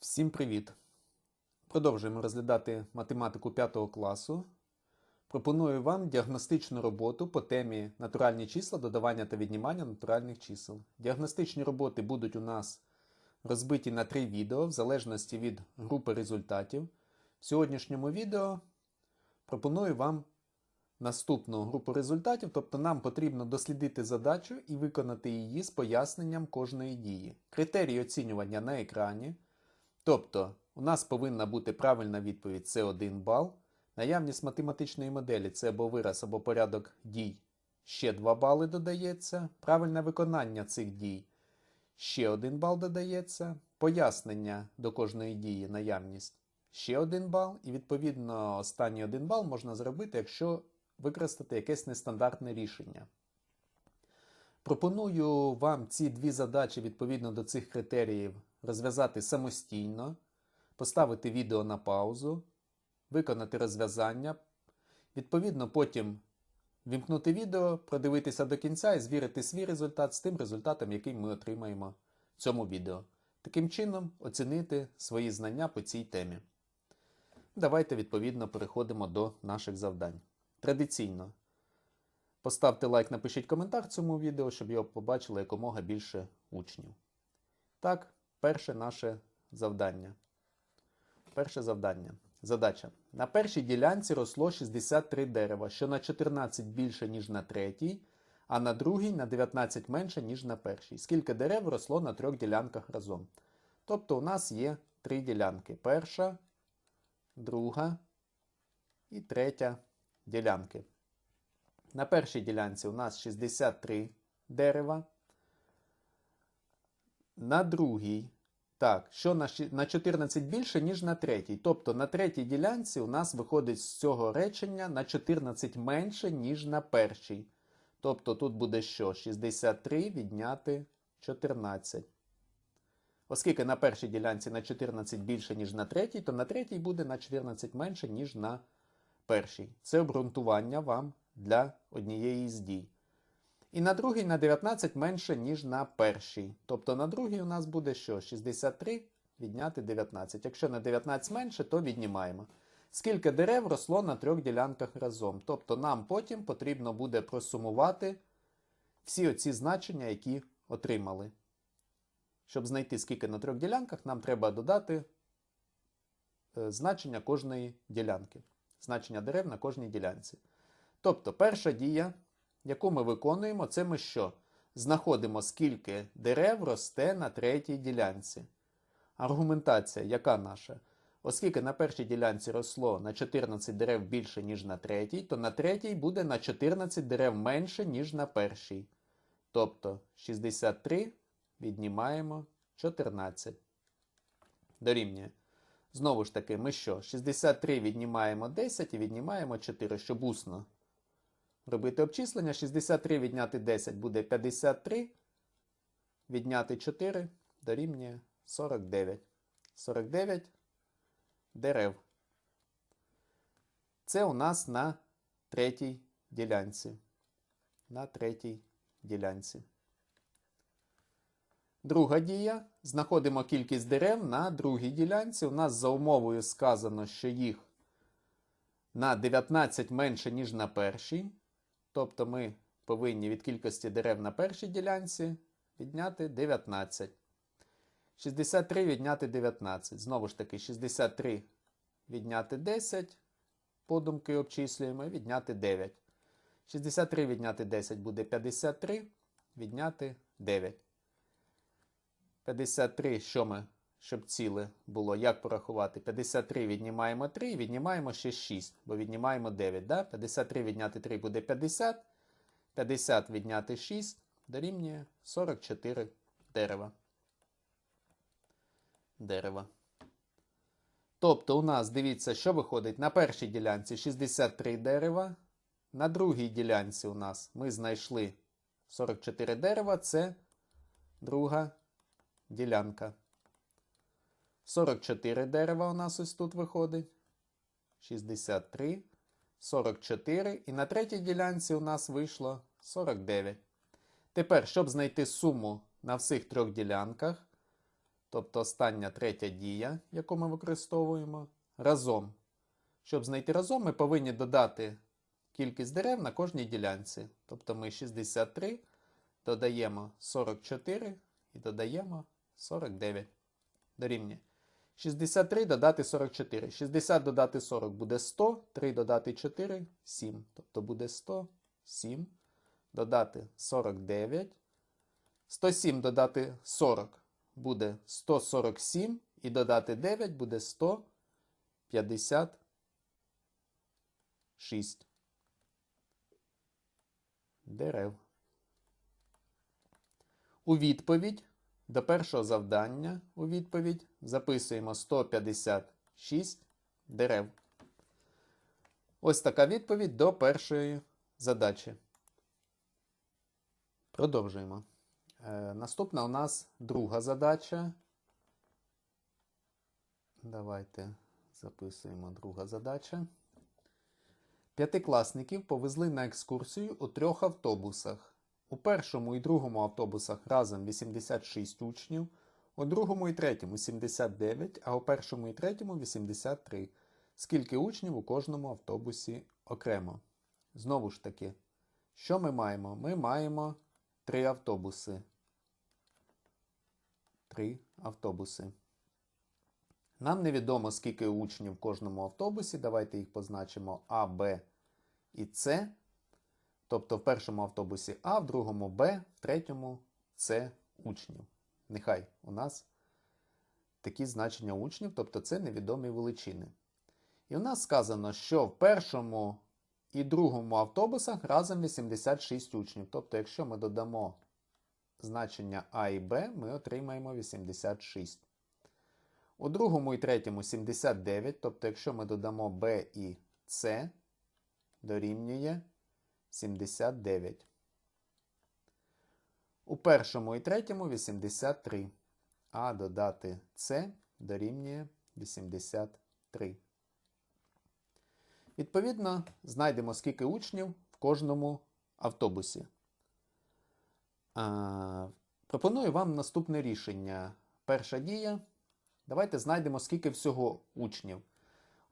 Всім привіт! Продовжуємо розглядати математику 5 класу. Пропоную вам діагностичну роботу по темі натуральні числа, додавання та віднімання натуральних чисел. Діагностичні роботи будуть у нас розбиті на три відео в залежності від групи результатів. В сьогоднішньому відео пропоную вам наступну групу результатів, тобто нам потрібно дослідити задачу і виконати її з поясненням кожної дії. Критерії оцінювання на екрані. Тобто, у нас повинна бути правильна відповідь це 1 бал. Наявність математичної моделі це або вираз, або порядок дій. Ще 2 бали додається. Правильне виконання цих дій. Ще 1 бал додається. Пояснення до кожної дії наявність ще 1 бал. І відповідно останній 1 бал можна зробити, якщо використати якесь нестандартне рішення. Пропоную вам ці дві задачі відповідно до цих критеріїв розв'язати самостійно, поставити відео на паузу, виконати розв'язання, відповідно, потім вімкнути відео, продивитися до кінця і звірити свій результат з тим результатом, який ми отримаємо в цьому відео. Таким чином, оцінити свої знання по цій темі. Давайте, відповідно, переходимо до наших завдань. Традиційно. Поставте лайк, напишіть коментар цьому відео, щоб його побачило якомога більше учнів. Так, перше наше завдання. Перше завдання. Задача. На першій ділянці росло 63 дерева, що на 14 більше, ніж на третій, а на другій на 19 менше, ніж на першій. Скільки дерев росло на трьох ділянках разом? Тобто у нас є три ділянки. Перша, друга і третя ділянки. На першій ділянці у нас 63 дерева. На другій, так, що на на 14 більше, ніж на третій. Тобто на третій ділянці у нас виходить з цього речення на 14 менше, ніж на першій. Тобто тут буде що? 63 відняти 14. Оскільки на першій ділянці на 14 більше, ніж на третій, то на третій буде на 14 менше, ніж на першій. Це обґрунтування вам для однієї з дій. І на другій на 19 менше, ніж на першій. Тобто на другій у нас буде що? 63 відняти 19. Якщо на 19 менше, то віднімаємо. Скільки дерев росло на трьох ділянках разом. Тобто нам потім потрібно буде просумувати всі оці значення, які отримали. Щоб знайти, скільки на трьох ділянках, нам треба додати е, значення кожної ділянки. Значення дерев на кожній ділянці. Тобто, перша дія, яку ми виконуємо, це ми що? Знаходимо, скільки дерев росте на третій ділянці. Аргументація, яка наша? Оскільки на першій ділянці росло на 14 дерев більше, ніж на третій, то на третій буде на 14 дерев менше, ніж на першій. Тобто 63 віднімаємо 14. Дорівнює. Знову ж таки, ми що? 63 віднімаємо 10 і віднімаємо 4, щоб усно робити обчислення. 63 відняти 10 буде 53. Відняти 4 дорівнює 49. 49 дерев. Це у нас на третій ділянці. На третій ділянці. Друга дія. Знаходимо кількість дерев на другій ділянці. У нас за умовою сказано, що їх на 19 менше, ніж на першій. Тобто ми повинні від кількості дерев на першій ділянці відняти 19. 63 відняти 19. Знову ж таки, 63 відняти 10. Подумки обчислюємо, відняти 9. 63 відняти 10 буде 53. Відняти 9. 53, що ми, щоб ціле було, як порахувати? 53 віднімаємо 3 віднімаємо ще 6, бо віднімаємо 9. Да? 53 відняти 3 буде 50. 50 відняти 6 дорівнює 44 дерева. Дерева. Тобто у нас, дивіться, що виходить на першій ділянці 63 дерева. На другій ділянці у нас ми знайшли 44 дерева. Це друга ділянка. 44 дерева у нас ось тут виходить. 63, 44. І на третій ділянці у нас вийшло 49. Тепер, щоб знайти суму на всіх трьох ділянках, тобто остання третя дія, яку ми використовуємо, разом. Щоб знайти разом, ми повинні додати кількість дерев на кожній ділянці. Тобто ми 63 додаємо 44 і додаємо 49. Дорівнює. 63 додати 44. 60 додати 40 буде 100, 3 додати 4 7. Тобто буде 107. Додати 49. 107 додати 40 буде 147. І додати 9 буде 156 дерев. У відповідь до першого завдання у відповідь записуємо 156 дерев. Ось така відповідь до першої задачі. Продовжуємо. Е, наступна у нас друга задача. Давайте записуємо друга задача. П'ятикласників повезли на екскурсію у трьох автобусах. У першому і другому автобусах разом 86 учнів, у другому і третьому 79, а у першому і третьому 83. Скільки учнів у кожному автобусі окремо? Знову ж таки, що ми маємо? Ми маємо три автобуси. Три автобуси. Нам невідомо, скільки учнів в кожному автобусі. Давайте їх позначимо А, Б і С. Тобто в першому автобусі А, в другому Б, в третьому С учнів. Нехай у нас такі значення учнів, тобто це невідомі величини. І у нас сказано, що в першому і другому автобусах разом 86 учнів. Тобто, якщо ми додамо значення А і Б, ми отримаємо 86. У другому і третьому 79, тобто, якщо ми додамо Б і С, дорівнює 79. У першому і третьому 83. А додати С дорівнює 83. Відповідно, знайдемо, скільки учнів в кожному автобусі. А, пропоную вам наступне рішення. Перша дія. Давайте знайдемо, скільки всього учнів.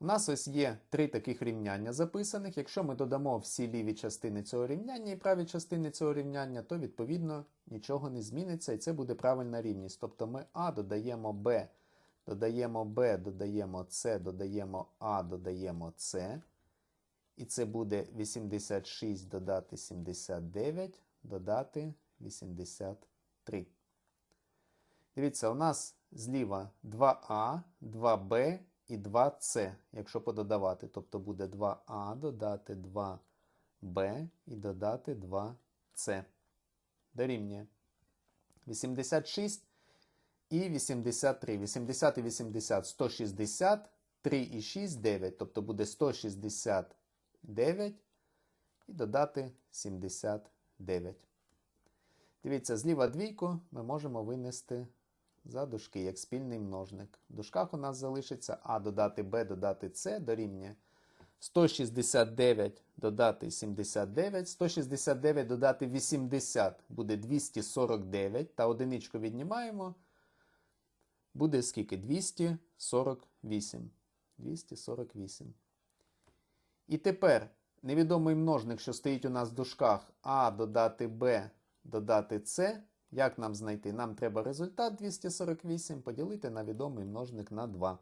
У нас ось є три таких рівняння записаних. Якщо ми додамо всі ліві частини цього рівняння і праві частини цього рівняння, то відповідно нічого не зміниться, і це буде правильна рівність. Тобто ми А додаємо Б, додаємо Б, додаємо С, додаємо А, додаємо С. І це буде 86 додати 79, додати 83. Дивіться, у нас зліва 2А, 2Б і 2С, якщо пододавати. Тобто буде 2А додати 2Б і додати 2С. Дорівнює 86 і 83. 80 і 80 160, 3 і 6 9. Тобто буде 169 і додати 79. Дивіться, зліва двійку ми можемо винести за дужки, як спільний множник. В дужках у нас залишиться А додати Б додати С дорівнює 169 додати 79, 169 додати 80 буде 249, та одиничку віднімаємо. Буде скільки? 248. 248. І тепер невідомий множник, що стоїть у нас в дужках А додати Б додати С. Як нам знайти? Нам треба результат 248 поділити на відомий множник на 2.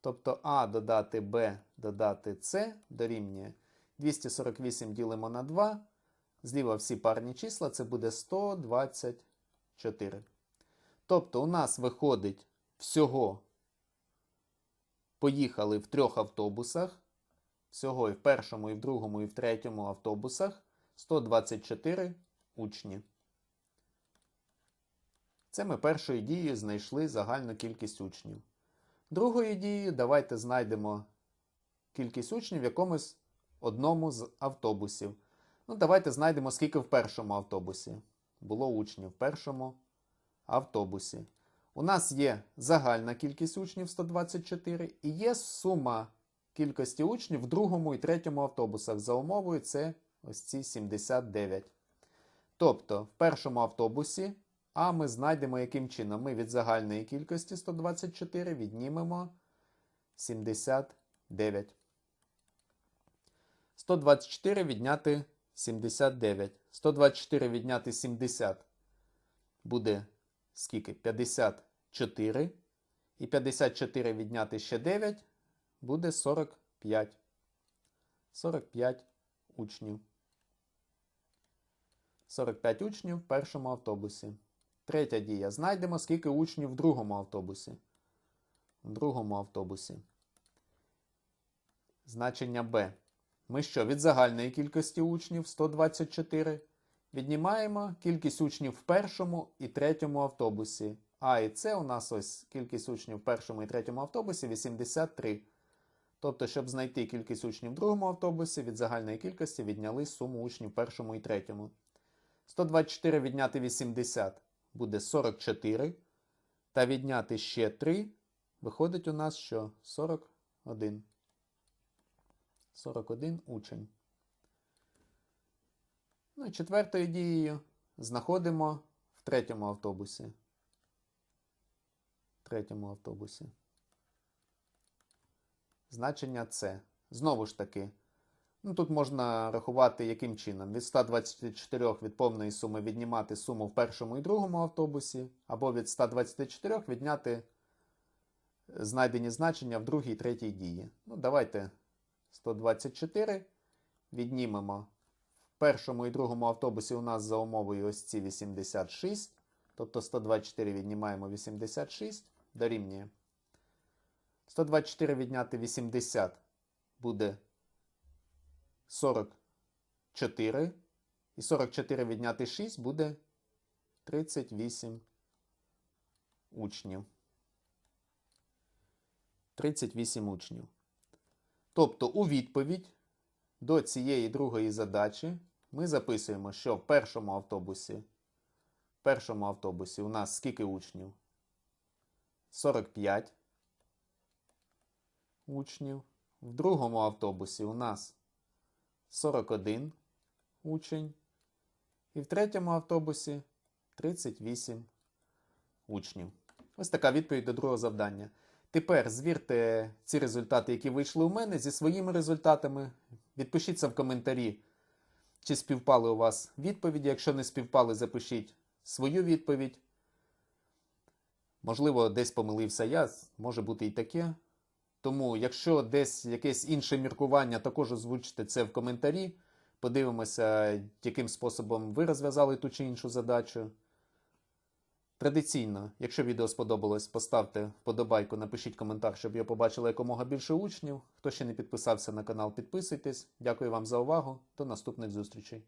Тобто А додати Б додати С дорівнює 248 ділимо на 2. Зліва всі парні числа, це буде 124. Тобто, у нас виходить всього поїхали в трьох автобусах. Всього і в першому, і в другому, і в третьому автобусах 124 учні. Це ми першою дією знайшли загальну кількість учнів. Другою дією давайте знайдемо кількість учнів в якомусь одному з автобусів. Ну, Давайте знайдемо, скільки в першому автобусі було учнів в першому автобусі. У нас є загальна кількість учнів 124 і є сума кількості учнів в другому і третьому автобусах. За умовою це ось ці 79. Тобто в першому автобусі А ми знайдемо, яким чином. Ми від загальної кількості 124 віднімемо 79. 124 відняти 79. 124 відняти 70 буде скільки? 54. І 54 відняти ще 9 буде 45. 45 учнів. 45 учнів в першому автобусі. Третя дія. Знайдемо, скільки учнів в другому автобусі. В другому автобусі. Значення Б. Ми що? Від загальної кількості учнів 124. Віднімаємо кількість учнів в першому і третьому автобусі. А і це у нас ось кількість учнів в першому і третьому автобусі 83. Тобто, щоб знайти кількість учнів в другому автобусі, від загальної кількості відняли суму учнів в першому і третьому. 124 відняти 80 буде 44. Та відняти ще 3 виходить у нас що? 41. 41 учень. Ну і четвертою дією знаходимо в третьому автобусі. Третьому автобусі. Значення С. Знову ж таки. Ну, тут можна рахувати яким чином. Від 124 від повної суми віднімати суму в першому і другому автобусі, або від 124 відняти знайдені значення в другій і третій дії. Ну, давайте 124 віднімемо. В першому і другому автобусі у нас за умовою ось ці 86. Тобто 124 віднімаємо 86, дорівнює. 124 відняти 80 буде 44. І 44 відняти 6 буде 38 учнів. 38 учнів. Тобто у відповідь до цієї другої задачі ми записуємо, що в першому автобусі, в першому автобусі у нас скільки учнів? 45 учнів. В другому автобусі у нас 41 учень. І в третьому автобусі 38 учнів. Ось така відповідь до другого завдання. Тепер звірте ці результати, які вийшли у мене, зі своїми результатами. Відпишіться в коментарі, чи співпали у вас відповіді. Якщо не співпали, запишіть свою відповідь. Можливо, десь помилився я, може бути і таке. Тому, якщо десь якесь інше міркування, також озвучте це в коментарі. Подивимося, яким способом ви розв'язали ту чи іншу задачу. Традиційно, якщо відео сподобалось, поставте вподобайку, напишіть коментар, щоб я побачила якомога більше учнів. Хто ще не підписався на канал, підписуйтесь. Дякую вам за увагу. До наступних зустрічей.